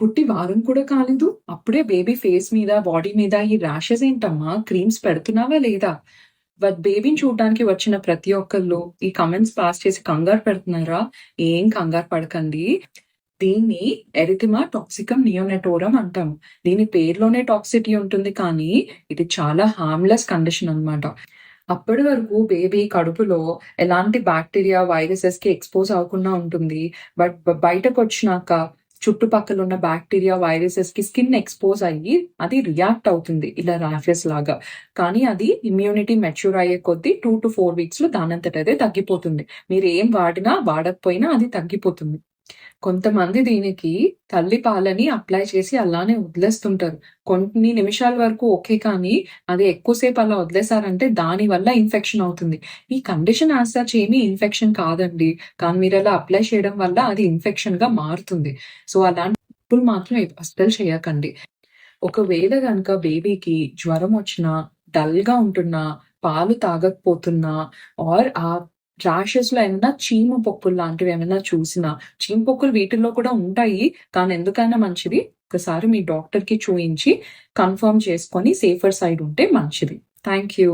పుట్టి వారం కూడా కాలేదు. అప్పుడే బేబీ ఫేస్ మీద బాడీ మీద ఈ ర్యాషెస్ ఏంటమ్మా? క్రీమ్స్ పెడుతున్నావా లేదా? బట్ బేబీని చూడడానికి వచ్చిన ప్రతి ఒక్కళ్ళు ఈ కమెంట్స్ పాస్ చేసి కంగారు పెడుతున్నారా? ఏం కంగారు పడకండి. దీన్ని ఎరిథిమా టాక్సికం నియోనెటోరం అంటాం. దీని పేరులోనే టాక్సిటీ ఉంటుంది కానీ ఇది చాలా హార్మ్లెస్ కండిషన్ అన్నమాట. అప్పటి వరకు బేబీ కడుపులో ఎలాంటి బ్యాక్టీరియా వైరసెస్కి ఎక్స్పోజ్ అవ్వకుండా ఉంటుంది. బట్ బయటకు వచ్చినాక చుట్టుపక్కల ఉన్న బ్యాక్టీరియా వైరసెస్కి స్కిన్ ఎక్స్పోజ్ అయ్యి అది రియాక్ట్ అవుతుంది ఇలా ర్యాషెస్ లాగా. కానీ అది ఇమ్యూనిటీ మెచ్యూర్ అయ్యే కొద్దీ టూ టు ఫోర్ వీక్స్లో దానంతట అదే తగ్గిపోతుంది. మీరు ఏం వాడినా వాడకపోయినా అది తగ్గిపోతుంది. కొంతమంది దీనికి తల్లి పాలని అప్లై చేసి అలానే వదిలేస్తుంటారు. కొన్ని నిమిషాల వరకు ఓకే కానీ అది ఎక్కువసేపు అలా వదిలేసారంటే దాని వల్ల ఇన్ఫెక్షన్ అవుతుంది. ఈ కండిషన్ యాజ్ సచ్ ఏమీ ఇన్ఫెక్షన్ కాదండి. కానీ మీరు అలా అప్లై చేయడం వల్ల అది ఇన్ఫెక్షన్గా మారుతుంది. సో అలాంటప్పుడు మాత్రం అస్సలు చేయకండి. ఒకవేళ కనుక బేబీకి జ్వరం వచ్చినా డల్గా ఉంటున్నా పాలు తాగకపోతున్నా ఆర్ ఆ ర్యాషెస్లో ఏమైనా చీమ పొక్కులు లాంటివి ఏమైనా చూసినా చీమ పొక్కులు వీటిల్లో కూడా ఉంటాయి. కానీ ఎందుకైనా మంచిది ఒకసారి మీ డాక్టర్కి చూయించి కన్ఫర్మ్ చేసుకొని సేఫర్ సైడ్ ఉంటే మంచిది. Thank you